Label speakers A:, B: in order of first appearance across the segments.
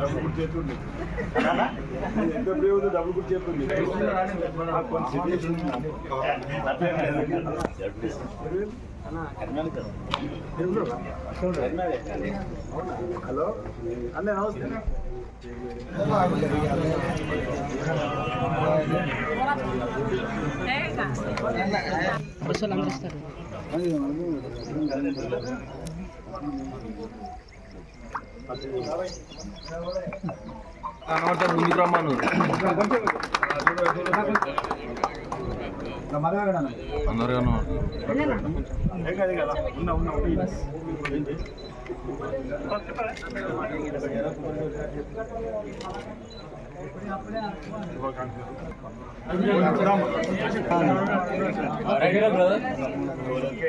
A: డబ్బు గుర్తు చేతుంది ఎంత ఉందో డబ్బు గుర్తు చేస్తుంది హలో? అన్న నమస్తే.
B: బస్సులు
C: ముందుకు రమ్మను అందరిగాను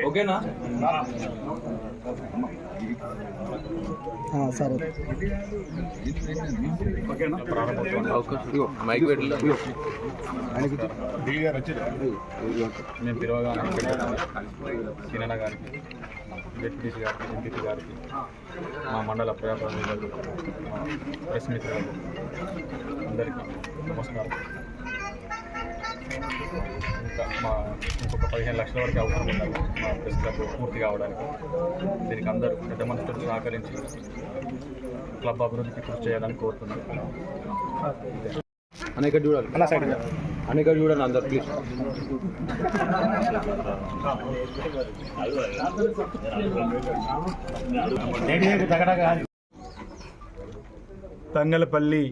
C: ఓకేనా?
B: సరే.
C: మైక్
D: మేము పిలవగానే సినన్న గారికి ఎంపీసీ గారికి మా మండల ప్రజాప్రతినిధులకు మా ప్రెస్ మిత్రులకు అందరికీ నమస్కారం. మా ఇంకొక పదిహేను లక్షల వరకు అవసరం ఉండాలి. మా ప్రెస్ క్లబ్ పూర్తి కావడానికి. దీనికి అందరూ పెద్ద మనసుతో సహకరించి క్లబ్ అభివృద్ధికి కృషి చేయాలని కోరుతున్నాను
C: అనేక చూడాలి. అనేక చూడండి అందరు ప్లీజ్
A: తంగలపల్లి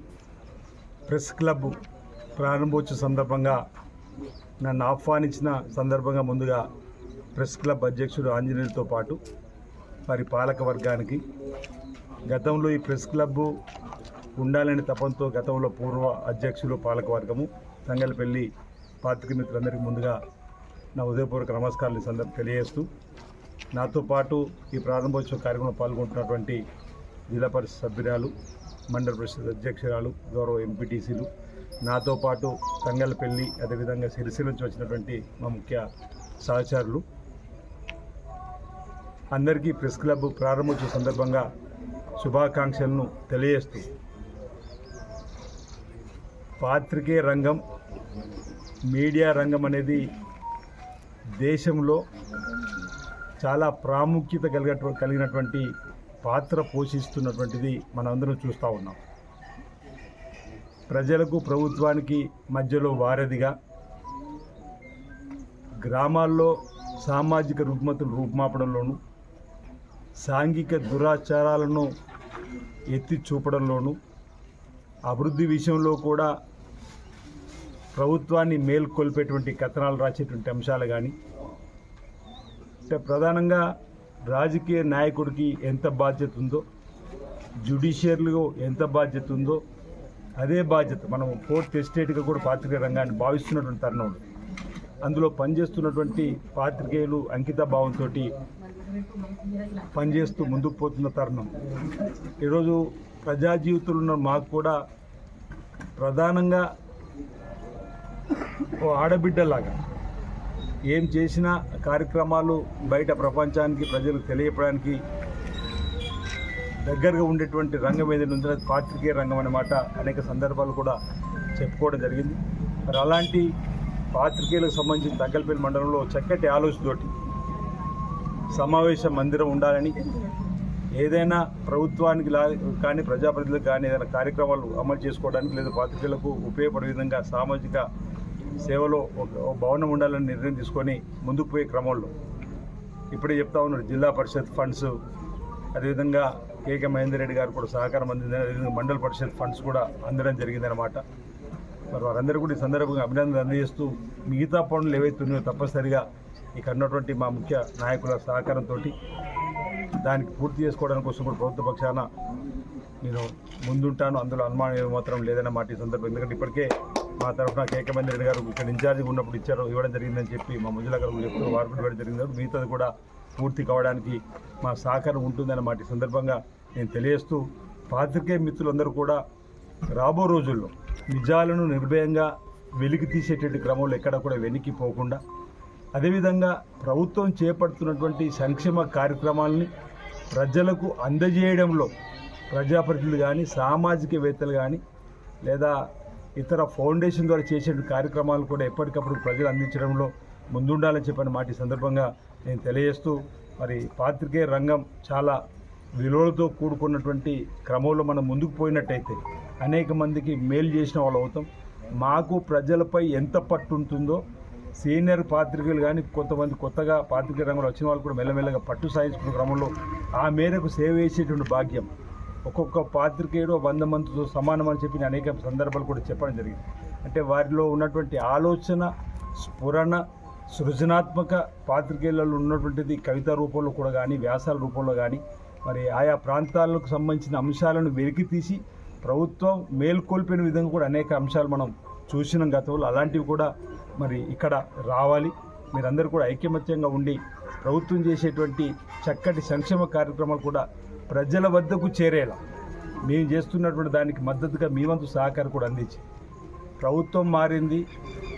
A: ప్రెస్ క్లబ్ ప్రారంభోత్సవ సందర్భంగా నన్ను ఆహ్వానించిన సందర్భంగా ముందుగా ప్రెస్ క్లబ్ అధ్యక్షుడు ఆంజనేయులతో పాటు వారి పాలక వర్గానికి గతంలో ఈ ప్రెస్ క్లబ్ ఉండాలనే తపంతో గతంలో పూర్వ అధ్యక్షులు పాలకవర్గము తంగలపల్లి పాత్రిక మిత్రులందరికీ ముందుగా నా ఉదయపూర్వక నమస్కారాలు సందర్భం తెలియజేస్తూ నాతో పాటు ఈ ప్రారంభోత్సవ కార్యక్రమంలో పాల్గొంటున్నటువంటి జిల్లా పరిషత్ సభ్యురాలు మండల పరిషత్ అధ్యక్షురాలు గౌరవ ఎంపీటీసీలు నాతో పాటు తంగలపల్లి అదేవిధంగా సిరిసిల నుంచి వచ్చినటువంటి మా ముఖ్య సహచరులు. అందరికీ ప్రెస్ క్లబ్ ప్రారంభోత్సవ సందర్భంగా శుభాకాంక్షలను తెలియజేస్తూ పాత్రికేయ రంగం మీడియా రంగం అనేది దేశంలో చాలా ప్రాముఖ్యత కలిగ కలిగినటువంటి పాత్ర పోషిస్తున్నటువంటిది మనందరం చూస్తూ ఉన్నాం. ప్రజలకు ప్రభుత్వానికి మధ్యలో వారధిగా గ్రామాల్లో సామాజిక రుగ్మతులు రూపుమాపడంలోనూ సాంఘిక దురాచారాలను ఎత్తి చూపడంలోనూ అభివృద్ధి విషయంలో కూడా ప్రభుత్వాన్ని మేల్కొల్పేటువంటి కథనాలు రాసేటువంటి అంశాలు కానీ అంటే ప్రధానంగా రాజకీయ నాయకుడికి ఎంత బాధ్యత ఉందో జ్యుడిషియర్లో ఎంత బాధ్యత ఉందో అదే బాధ్యత. మనం ఫోర్త్ ఎస్టేట్గా కూడా పాత్రికేయ రంగాన్ని భావిస్తున్నటువంటి తరుణంలో. అందులో పనిచేస్తున్నటువంటి పాత్రికేయులు అంకిత భావంతో పనిచేస్తూ ముందుకు పోతున్న తరుణం. ఈరోజు ప్రజా జీవితంలో ఉన్న మాకు కూడా ప్రధానంగా ఓ ఆడబిడ్డలాగా ఏం చేసినా కార్యక్రమాలు బయట ప్రపంచానికి ప్రజలకు తెలియపడానికి దగ్గరగా ఉండేటువంటి రంగం ఏదైనా ఉందో అది పాత్రికేయ రంగం అన్నమాట అనేక సందర్భాలు కూడా చెప్పుకోవడం జరిగింది. మరి అలాంటి పాత్రికేయులకు సంబంధించిన తగ్గలపల్లి మండలంలో చక్కటి ఆలోచనతోటి సమావేశ మందిరం ఉండాలని ఏదైనా ప్రభుత్వానికి లా కానీ ప్రజాప్రతినిధులకు కానీ ఏదైనా కార్యక్రమాలు అమలు చేసుకోవడానికి లేదా పాత్రికేయులకు ఉపయోగపడే విధంగా సామాజిక సేవలో ఒక ఒక భవనం ఉండాలని నిర్ణయం తీసుకొని ముందుకు పోయే క్రమంలో ఇప్పుడే చెప్తా ఉన్నారు. జిల్లా పరిషత్ ఫండ్స్ అదేవిధంగా కేకే మహేందర్ రెడ్డి గారు కూడా సహకారం అందింది అదేవిధంగా మండల పరిషత్ ఫండ్స్ కూడా అందడం జరిగిందనమాట మరి వారందరూ కూడా ఈ సందర్భంగా అభినందనలు అందజేస్తూ మిగతా పనులు ఏవైతే ఉన్నాయో తప్పనిసరిగా ఇక్కడ ఉన్నటువంటి మా ముఖ్య నాయకుల సహకారంతో దానికి పూర్తి చేసుకోవడానికి కోసం కూడా ప్రభుత్వ పక్షాన నేను ముందుంటాను. అందులో అనుమానం మాత్రం లేదన్న మాట ఈ సందర్భం ఎందుకంటే ఇప్పటికే మా తరఫున కేకే మహేందర్ రెడ్డి గారు ఇక్కడ ఇన్ఛార్జిగా ఉన్నప్పుడు ఇచ్చారు ఇవ్వడం జరిగిందని చెప్పి మా మంజుల గారు కూడా చెప్తూ వారు కూడా ఇవ్వడం జరిగింది. మిగతాది కూడా పూర్తి కావడానికి మా సహకారం ఉంటుందన్నమాట ఈ సందర్భంగా నేను తెలియజేస్తూ పాత్రికేయ మిత్రులందరూ కూడా రాబో రోజుల్లో నిజాలను నిర్భయంగా వెలికి తీసేటువంటి క్రమంలో ఎక్కడ కూడా వెనక్కి పోకుండా అదేవిధంగా ప్రభుత్వం చేపడుతున్నటువంటి సంక్షేమ కార్యక్రమాలని ప్రజలకు అందజేయడంలో ప్రజాప్రతినిధులు కానీ సామాజికవేత్తలు కానీ లేదా ఇతర ఫౌండేషన్ ద్వారా చేసే కార్యక్రమాలు కూడా ఎప్పటికప్పుడు ప్రజలు అందించడంలో ముందుండాలని చెప్పిన మాట ఈ సందర్భంగా నేను తెలియజేస్తూ మరి పాత్రికేయ రంగం చాలా విలువలతో కూడుకున్నటువంటి క్రమంలో మనం ముందుకు పోయినట్టయితే అనేక మందికి మేలు చేసిన వాళ్ళు అవుతాం. మాకు ప్రజలపై ఎంత పట్టు ఉంటుందో సీనియర్ పాత్రికలు కానీ కొంతమంది కొత్తగా పాత్రిక రంగంలో వచ్చిన వాళ్ళు కూడా మెల్లమెల్లగా పట్టు సాధించుకున్న క్రమంలో ఆ మేరకు సేవ చేసేటువంటి భాగ్యం. ఒక్కొక్క పాత్రికేయుడు వంద మందితో సమానం అని చెప్పి అనేక సందర్భాలు కూడా చెప్పడం జరిగింది. అంటే వారిలో ఉన్నటువంటి ఆలోచన స్ఫురణ సృజనాత్మక పాత్రికేయులలో ఉన్నటువంటిది కవిత రూపంలో కూడా కానీ వ్యాసాల రూపంలో కానీ మరి ఆయా ప్రాంతాలకు సంబంధించిన అంశాలను వెలికి తీసి ప్రభుత్వం మేల్కొల్పిన విధంగా కూడా అనేక అంశాలు మనం చూసినాం గతంలో. అలాంటివి కూడా మరి ఇక్కడ రావాలి. మీరందరూ కూడా ఐకమత్యంగా ఉండి ప్రభుత్వం చేసేటువంటి చక్కటి సంక్షేమ కార్యక్రమాలు కూడా ప్రజల వద్దకు చేరేలా. మేము చేస్తున్నటువంటి దానికి మద్దతుగా మీ వంతు సహకారం కూడా అందించి. ప్రభుత్వం మారింది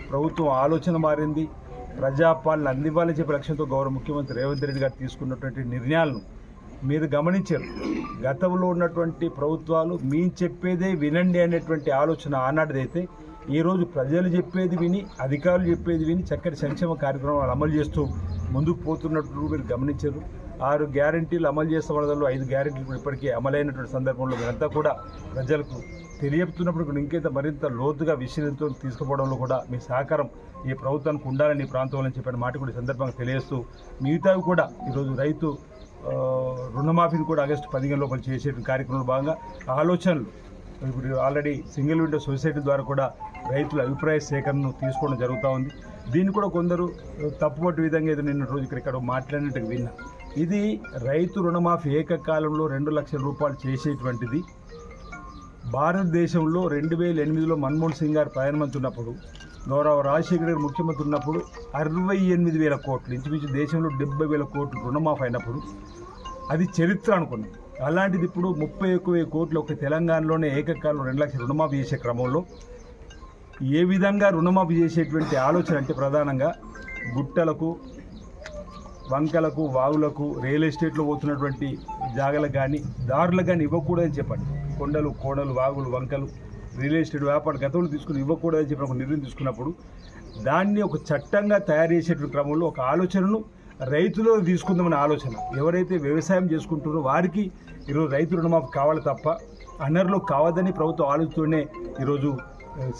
A: ప్రభుత్వం ఆలోచన మారింది ప్రజాపాలన అందివ్వాలని చెప్పే లక్ష్యంతో గౌరవ ముఖ్యమంత్రి రేవంత్ రెడ్డి గారు తీసుకున్నటువంటి నిర్ణయాలను మీరు గమనించారు. గతంలో ఉన్నటువంటి ప్రభుత్వాలు మేము చెప్పేదే వినండి అనేటువంటి ఆలోచన ఆనాటిదైతే ఈరోజు ప్రజలు చెప్పేది విని అధికారులు చెప్పేది విని చక్కటి సంక్షేమ కార్యక్రమాలు అమలు చేస్తూ ముందుకు పోతున్నట్టు మీరు గమనించారు. ఆరు గ్యారంటీలు అమలు చేసిన వాళ్ళలో ఐదు గ్యారంటీలు కూడా ఇప్పటికే అమలైనటువంటి సందర్భంలో మీరంతా కూడా ప్రజలకు తెలియపుతున్నప్పుడు కూడా మరింత లోతుగా విషయంతో తీసుకుపోవడంలో కూడా మీ సహకారం ఈ ప్రభుత్వానికి ఉండాలని ఈ ప్రాంతంలో చెప్పిన మాట కూడా ఈ సందర్భంగా తెలియజేస్తూ మిగతావి కూడా ఈరోజు రైతు రుణమాఫీని కూడా ఆగస్టు పదిహేను లోపల చేసే కార్యక్రమంలో భాగంగా ఆలోచనలు ఇప్పుడు ఆల్రెడీ సింగిల్ విండో సొసైటీ ద్వారా కూడా రైతుల అభిప్రాయ సేకరణను తీసుకోవడం జరుగుతూ ఉంది. దీన్ని కూడా కొందరు తప్పుపట్టు విధంగా ఏదో నిన్న రోజు ఇక్కడ ఇక్కడ మాట్లాడినట్టు విన్నా. ఇది రైతు రుణమాఫీ ఏకకాలంలో రెండు లక్షల రూపాయలు చేసేటువంటిది. భారతదేశంలో రెండు వేల ఎనిమిదిలో మన్మోహన్ సింగ్ గారు ప్రధానమంత్రి ఉన్నప్పుడు గౌరవ రాజశేఖర్ గారు ముఖ్యమంత్రి ఉన్నప్పుడు అరవై ఎనిమిది వేల కోట్లు ఇంచుమించు దేశంలో డెబ్బై వేల కోట్లు రుణమాఫీ అయినప్పుడు అది చరిత్ర అనుకున్నాం. అలాంటిది ఇప్పుడు ముప్పై ఒక్క వెయ్యి కోట్లు ఒక తెలంగాణలోనే ఏకకాలంలో రెండు లక్షల రుణమాఫీ చేసే క్రమంలో ఏ విధంగా రుణమాఫీ చేసేటువంటి ఆలోచన అంటే ప్రధానంగా గుట్టలకు వంకలకు వాగులకు రియల్ ఎస్టేట్లో పోతున్నటువంటి జాగలకు కానీ దారులకు కానీ ఇవ్వకూడదని చెప్పండి. కొండలు కోడలు వాగులు వంకలు రియల్ ఎస్టేట్ వ్యాపార గతంలో తీసుకుని ఇవ్వకూడదని చెప్పి ఒక నిర్ణయం తీసుకున్నప్పుడు దాన్ని ఒక చట్టంగా తయారు చేసేటువంటి క్రమంలో ఒక ఆలోచనను రైతులో తీసుకుందామనే ఆలోచన. ఎవరైతే వ్యవసాయం చేసుకుంటారో వారికి ఈరోజు రైతు రుణమాఫీ కావాలి తప్ప అనర్లో కావద్దని ప్రభుత్వం ఆలోచనతోనే ఈరోజు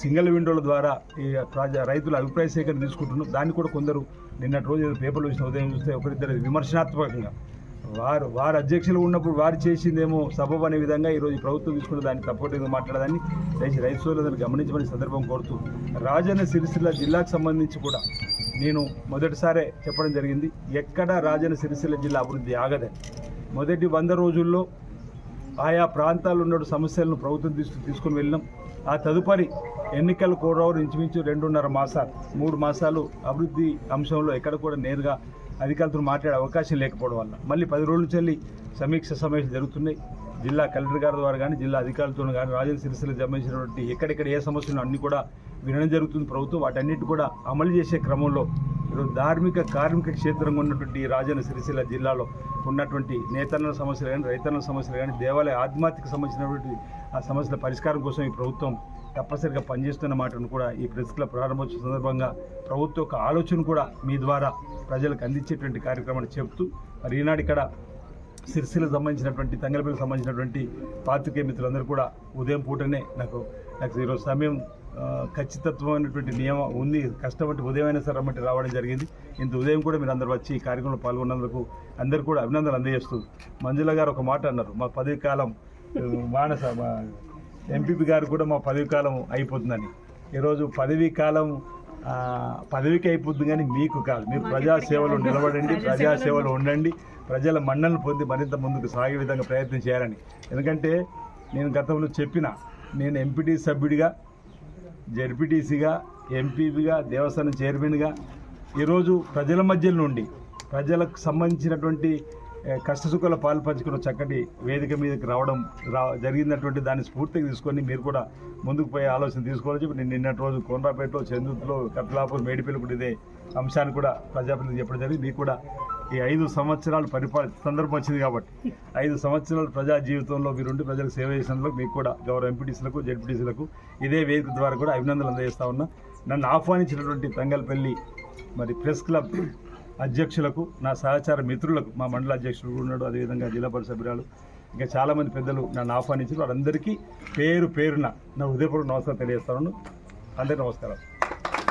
A: సింగిల్ విండోల ద్వారా ఈ ప్రజా రైతుల అభిప్రాయ సేకరణ తీసుకుంటున్నాం. దాన్ని కూడా కొందరు నిన్నటి రోజు ఏదో పేపర్లు వచ్చిన ఉదయం చూస్తే ఒకరిద్దరు విమర్శనాత్మకంగా వారు వారు అధ్యక్షులు ఉన్నప్పుడు వారు చేసిందేమో సబబు అనే విధంగా ఈరోజు ప్రభుత్వం తీసుకున్న దాన్ని తప్పకుండా మాట్లాడదాన్ని దయచేసి రైతు సోదరులను గమనించమని సందర్భం కోరుతూ రాజన్న సిరిసిల్ల జిల్లాకు సంబంధించి కూడా నేను మొదటిసారే చెప్పడం జరిగింది. ఎక్కడ రాజన్న సిరిసిల్ల జిల్లా అభివృద్ధి ఆగదని మొదటి వంద రోజుల్లో ఆయా ప్రాంతాల్లో ఉన్న సమస్యలను ప్రభుత్వం తీసుకు తీసుకుని వెళ్ళినాం. ఆ తదుపరి ఎన్నికల కూడా ఇంచుమించు రెండున్నర మాసాలు మూడు మాసాలు అభివృద్ధి అంశంలో ఎక్కడ కూడా నేరుగా అధికారులతో మాట్లాడే అవకాశం లేకపోవడం వల్ల. మళ్ళీ పది రోజుల నుంచి సమీక్ష సమావేశాలు జరుగుతున్నాయి. జిల్లా కలెక్టర్ గారి ద్వారా కానీ జిల్లా అధికారులతో కానీ రాజన్ సిరిసిల్ల సంబంధించినటువంటి ఎక్కడెక్కడ ఏ సమస్యలు అన్నీ కూడా వినడం జరుగుతుంది. ప్రభుత్వం వాటన్నిటి కూడా అమలు చేసే క్రమంలో ఈరోజు ధార్మిక కార్మిక క్షేత్రంగా ఉన్నటువంటి ఈ రాజన్న సిరిసిల్ల జిల్లాలో ఉన్నటువంటి నేతన్న సమస్యలు కానీ రైతన్న సమస్యలు కానీ దేవాలయ ఆధ్యాత్మిక సంబంధించినటువంటి ఆ సమస్యల పరిష్కారం కోసం ఈ ప్రభుత్వం తప్పనిసరిగా పనిచేస్తున్న మాటను కూడా ఈ ప్రెస్ క్లబ్ ప్రారంభోత్సవ సందర్భంగా ప్రభుత్వ యొక్క ఆలోచన కూడా మీ ద్వారా ప్రజలకు అందించేటువంటి కార్యక్రమాన్ని చెప్తూ మరి ఈనాడు ఇక్కడ సిరిసిలకు సంబంధించినటువంటి తంగలపల్లికి సంబంధించినటువంటి పాత్రికేయ మిత్రులందరూ కూడా ఉదయం పూటనే నాకు నాకు ఈరోజు సమయం ఖచ్చితత్వమైనటువంటి నియమం ఉంది. కష్టపడి ఉదయం అయినా సరే రమ్మంటే రావడం జరిగింది. ఇంత ఉదయం కూడా మీరు అందరు వచ్చి ఈ కార్యక్రమంలో పాల్గొన్నందుకు అందరు కూడా అభినందనలు అందజేస్తూ మంజుల గారు ఒక మాట అన్నారు. మా పదవి కాలం మానస మా ఎంపీపీ గారు కూడా మా పదవి కాలం అయిపోతుందని. ఈరోజు పదవీ కాలం పదవికి అయిపోతుంది కానీ మీకు కాదు. మీరు ప్రజాసేవలో నిలబడండి ప్రజాసేవలో ఉండండి. ప్రజల మన్నలను పొంది మరింత ముందుకు సాగే విధంగా ప్రయత్నం చేయాలని. ఎందుకంటే నేను గతంలో చెప్పిన నేను ఎంపీటీ సభ్యుడిగా జడ్పీటీసీగా ఎంపీగా దేవస్థానం చైర్మన్గా ఈరోజు ప్రజల మధ్య నుండి ప్రజలకు సంబంధించినటువంటి కష్టసుఖాల పాలు పంచుకున్న చక్కటి వేదిక మీదకి రావడం రా జరిగినటువంటి దాన్ని స్ఫూర్తిగా తీసుకొని మీరు కూడా ముందుకు పోయే ఆలోచన తీసుకోవాలని చెప్పి నేను నిన్నటి రోజు కోనరాపేటలో చందుతులో కపిలాపూర్ మేడిపల్లి కూడా ఇదే అంశాన్ని కూడా ప్రజాప్రతినిధి చెప్పడం జరిగింది. మీకు కూడా ఈ ఐదు సంవత్సరాలు పరిపాలన సందర్భం వచ్చింది కాబట్టి. ఐదు సంవత్సరాలు ప్రజా జీవితంలో మీరుండి ప్రజలకు సేవ చేసినందుకు మీకు కూడా గౌరవ ఎంపీటీసీలకు జెడ్పీటీసీలకు ఇదే వేదిక ద్వారా కూడా అభినందనలు అందజేస్తా ఉన్నా. నన్ను ఆహ్వానించినటువంటి తంగల్పల్లి మరి ప్రెస్ క్లబ్ అధ్యక్షులకు నా సహచార మిత్రులకు మా మండల అధ్యక్షులు కూడా ఉన్నాడు అదేవిధంగా జిల్లా పరిషత్ సభ్యురాలు ఇంకా చాలామంది పెద్దలు నన్ను ఆహ్వానించారు. వారందరికీ పేరు పేరున నా హృదయపూర్వక నమస్కారం తెలియజేస్తాను అందరికీ నమస్కారం